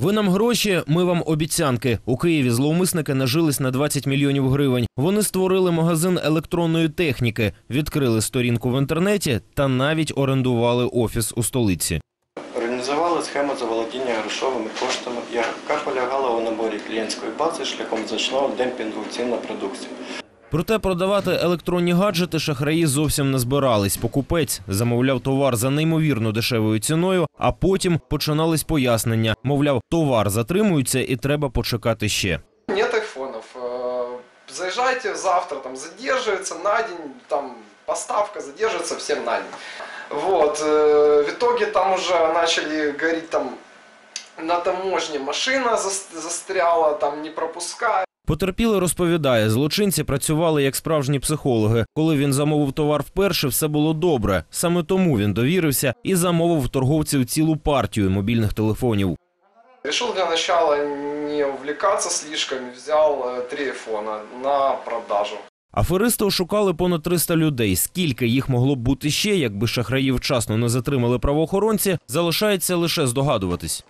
Ви нам гроші, ми вам обіцянки. У Києві зловмисники нажились на 20 мільйонів гривень. Вони створили магазин електронної техніки, відкрили сторінку в інтернеті та навіть орендували офіс у столиці. Організували схему заволодіння грошовими коштами, яка полягала у наборі клієнтської бази шляхом значного демпінгу цін на продукцію. Проте продавати електронні гаджети шахраї зовсім не збирались. Покупець замовляв товар за неймовірно дешевою ціною, а потім починались пояснення. Мовляв, товар затримується і треба почекати ще. Нет айфонов. Э, Заезжайте завтра, там задерживается на день, там поставка задерживается всем на день. Вот. э, В итоге там уже начали говорить там на таможне машина зас- застряла, там не пропускает. Потерпілий розповідає, злочинці працювали як справжні психологи. Коли він замовив товар вперше, все було добре. Саме тому він довірився і замовив в торговців цілу партію мобільних телефонів. Решил для начала не увлекаться слишком, взял э, три айфона на продажу. Аферисти ошукали понад 300 людей. Скільки їх могло б бути ще, якби шахраї вчасно не затримали правоохоронці, залишається лише здогадуватись.